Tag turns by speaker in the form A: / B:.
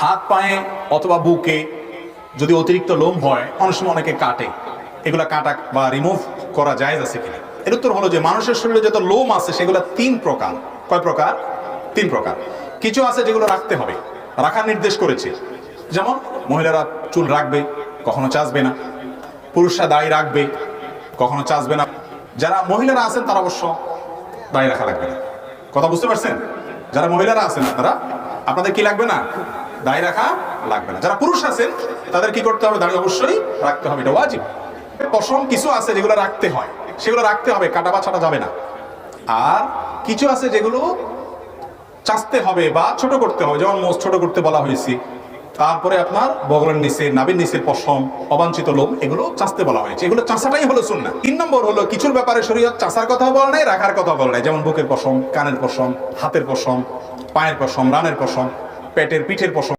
A: হাত, পায়ে অথবা বুকে যদি অতিরিক্ত লোম হয়, অনেক সময় অনেকে কাটে। এগুলো কাটা বা রিমুভ করা যায় আছে কিনা? এর উত্তর হলো যে মানুষের শরীরে যত লোম আছে, সেগুলো তিন প্রকার। কয় প্রকার? তিন প্রকার। কিছু আছে যেগুলো রাখতে হবে। রাখার নির্দেশ করেছে। যেমন, মহিলারা চুল রাখবে, কখনো চাচবে না। পুরুষরা দাড়ি রাখবে, কখনো চাচবে না। যারা মহিলারা আছেন, তারা অবশ্য দাড়ি রাখা লাগবে না। কথা বুঝতে পারছেন? যারা মহিলারা আছেন, আপনারা, আপনাদের কি লাগবে না? দাড়ি রাখা লাগবে না। যারা পুরুষ আছেন, তাদের কি করতে হবে? দাড়ি অবশ্যই রাখতে হবে। এটা ওয়াজিব। পশম কিছু আছে যেগুলো রাখতে হয়। সেগুলো রাখতে হবে, কাটা বা ছাটা যাবে না। আর কিছু আছে যেগুলো চাচতে হবে বা ছোট করতে হবে, যেমন মোষ ছোট করতে বলা হয়েছে। তারপরে আপনার বগলের নিচে নাবির নিচে পশম, অবাঞ্ছিত লোম, এগুলো চাচতে বলা হয়েছে। এগুলো চাষাটাই হলো সুন্না তিন নম্বর হলো, কিছুর ব্যাপারে শরীয়ত চাষার কথা বলা নাই, রাখার কথা বলা নাই। যেমন বুকের পশম, কানের পশম, হাতের পশম, পায়ের পশম, রানের পশম। পেটের পিঠের পশম।